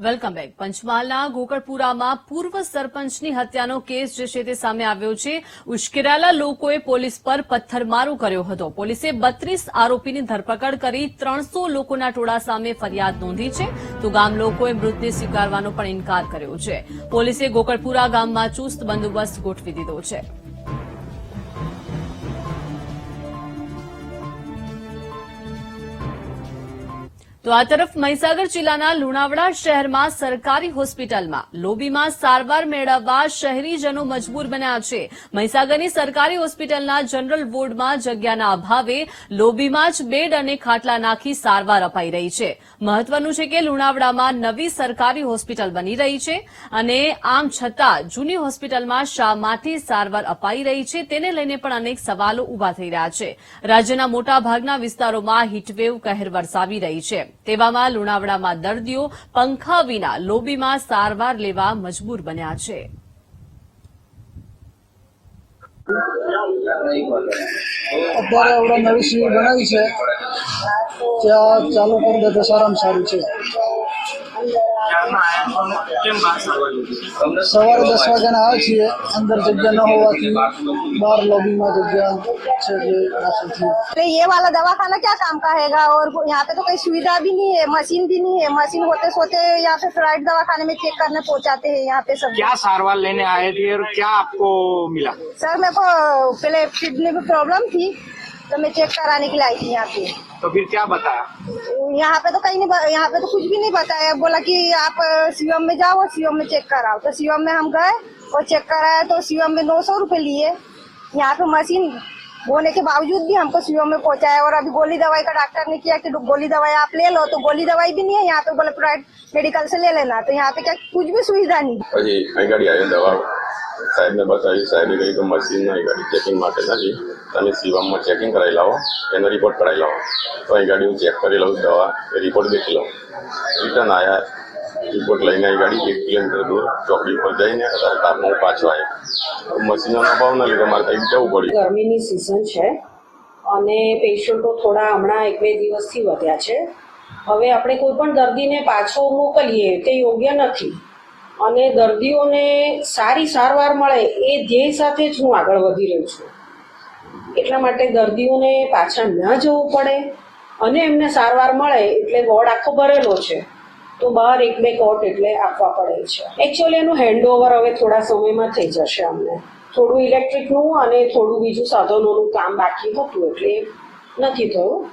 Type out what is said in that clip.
Welcome back. પંચમહાલના ગોકળપુરામાં પૂર્વ સરપંચની હત્યાનો કેસ જે છે તે સામે આવ્યો છે. ઉશ્કેરાયેલા લોકોએ પોલીસ પર પથ્થરમારો કર્યો હતો. પોલીસે બત્રીસ આરોપીની ધરપકડ કરી ત્રણસો લોકોના ટોળા સામે ફરિયાદ નોંધી છે. તો ગામ લોકોએ મૃતને સ્વીકારવાનો પણ ઇનકાર કર્યો છે. પોલીસે ગોકળપુરા ગામમાં ચુસ્ત બંદોબસ્ત ગોઠવી દીધો છે. તો આ તરફ મહીસાગર જિલ્લાના લુણાવડા શહેરમાં સરકારી હોસ્પિટલમાં લોબીમાં સારવાર મેળવવા શહેરીજનો મજબૂર બન્યા છે. મહીસાગરની સરકારી હોસ્પિટલના જનરલ વોર્ડમાં જગ્યાના અભાવે લોબીમાં જ બેડ અને ખાટલા નાખી સારવાર અપાઈ રહી છે. મહત્વનું છે કે લુણાવડામાં નવી સરકારી હોસ્પિટલ બની રહી છે અને આમ છતાં જૂની હોસ્પિટલમાં શા માટે સારવાર અપાઈ રહી છે તેને લઈને પણ અનેક સવાલો ઊભા થઈ રહ્યા છે. રાજ્યના મોટાભાગના વિસ્તારોમાં હીટવેવ કહેર વરસાવી રહી છે. તેવામાં લુણાવડામાં દર્દીઓ પંખા વિના લોબીમાં સારવાર લેવા મજબૂર બન્યા છે. અત્યારે આપણે નવી સિવિલ બનાવી છે. ત્યાં ચાલુ કરી દે તો સારામાં સારું છે. સવારે દસ વાગ્યાના આવે છીએ અંદર જગ્યા ન હોવાથી બહાર લોબીમાં જગ્યા છે જે દાખલ થઈ अरे ये वाला दवाखाना क्या काम का हैगा और यहाँ पे तो कोई सुविधा भी नहीं है मशीन भी नहीं है मशीन होते सोते यहाँ पे प्राइवेट दवाखाने में चेक करने पहुँचाते हैं यहाँ पे सब क्या सारवार लेने आए थे और क्या आपको मिला सर मेरे को पहले किडनी में प्रॉब्लम थी तो मैं चेक कराने के लिए आई थी यहाँ पे। तो फिर क्या बताया यहाँ पे तो कहीं नहीं यहाँ पे तो कुछ भी नहीं बताया बोला कि आप सीएम में जाओ और सीएम में चेक कराओ। तो सीएम में हम गए और चेक कराया तो सीएम में नौ सौ रुपये लिए। यहाँ पे मशीन होने के बावजूद भी हमको सीएम में पहुँचाया और अभी गोली दवाई का डॉक्टर ने किया कि गोली दवाई आप ले लो तो गोली दवाई भी नहीं है। यहाँ पे बोले प्राइवेट मेडिकल से ले लेना। तो यहाँ पे क्या कुछ भी सुविधा नहीं। આવી સાહેબને બતાવી, સાહેબે કહ્યું કે મશીન અહીં ગાડી ચેકિંગ માટે નથી. તમે શિવમમાં ચેકિંગ કરાવી લાવો, એનો રિપોર્ટ કરાવી લાવો. તો અહીં ગાડી હું ચેક કરી લઉં, દવા એ રિપોર્ટ દેખી લઉં. રિટર્ન આવ્યા રિપોર્ટ લઈને અહીં ગાડી એક કિલોમીટર દૂર ચોકડી ઉપર જઈને કાર્ડમાં હું પાછો આવ્યો મશીનોનો અભાવના લીધે મારે કંઈક જવું પડ્યું. ગરમીની સિઝન છે અને પેશન્ટો થોડા હમણાં એક બે દિવસથી વધ્યા છે. હવે આપણે કોઈ પણ દર્દીને પાછો મોકલીએ તે યોગ્ય નથી. અને દર્દીઓને સારી સારવાર મળે એ ધ્યેય સાથે જ હું આગળ વધી રહી છું. એટલા માટે દર્દીઓને પાછા ન જવું પડે અને એમને સારવાર મળે એટલે વોર્ડ આખો ભરેલો છે. તો બહાર એક બે કોટ એટલે આપવા પડે છે. એકચ્યુઅલી એનું હેન્ડઓવર હવે થોડા સમયમાં થઈ જશે અમને. થોડું ઇલેક્ટ્રિકનું અને થોડું બીજું સાધનોનું કામ બાકી હતું એટલે નથી થયું.